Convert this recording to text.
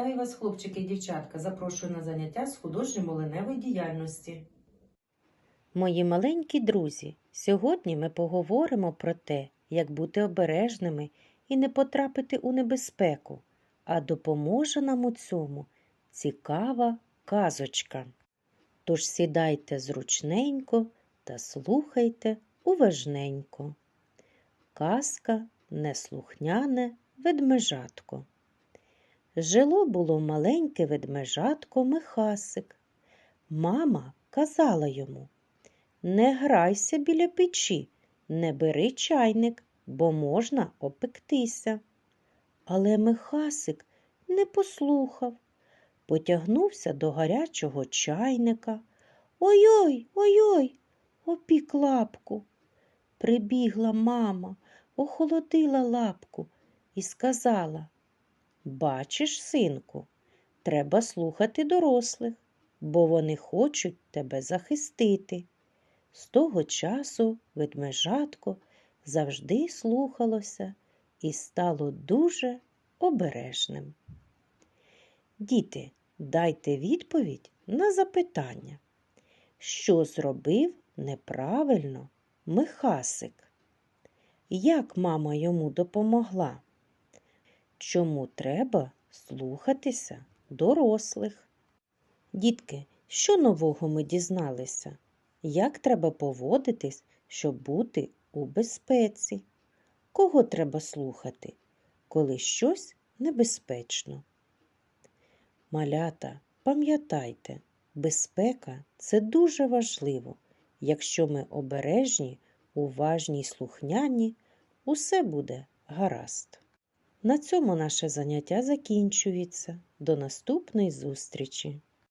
Вітаю вас, хлопчики і дівчатка. Запрошую на заняття з художньо-млиневої діяльності. Мої маленькі друзі, сьогодні ми поговоримо про те, як бути обережними і не потрапити у небезпеку, а допоможе нам у цьому цікава казочка. Тож сідайте зручненько та слухайте уважненько. Казка неслухняне ведмежатко. Жило було маленьке ведмежатко Михасик. Мама казала йому Не грайся біля печі, не бери чайник, бо можна опектися. Але Михасик не послухав, потягнувся до гарячого чайника. Ой-ой, ой-ой, опік лапку. Прибігла мама, охолодила лапку і сказала Бачиш, синку, треба слухати дорослих, бо вони хочуть тебе захистити. З того часу ведмежатко завжди слухалося і стало дуже обережним. Діти, дайте відповідь на запитання, що зробив неправильно Михасик? Як мама йому допомогла? Чому треба слухатися дорослих? Дітки, що нового ми дізналися? Як треба поводитись, щоб бути у безпеці? Кого треба слухати, коли щось небезпечно? Малята, пам'ятайте, безпека це дуже важливо. Якщо ми обережні, уважні й слухняні, усе буде гаразд. На цьому наше заняття закінчується. До наступної зустрічі!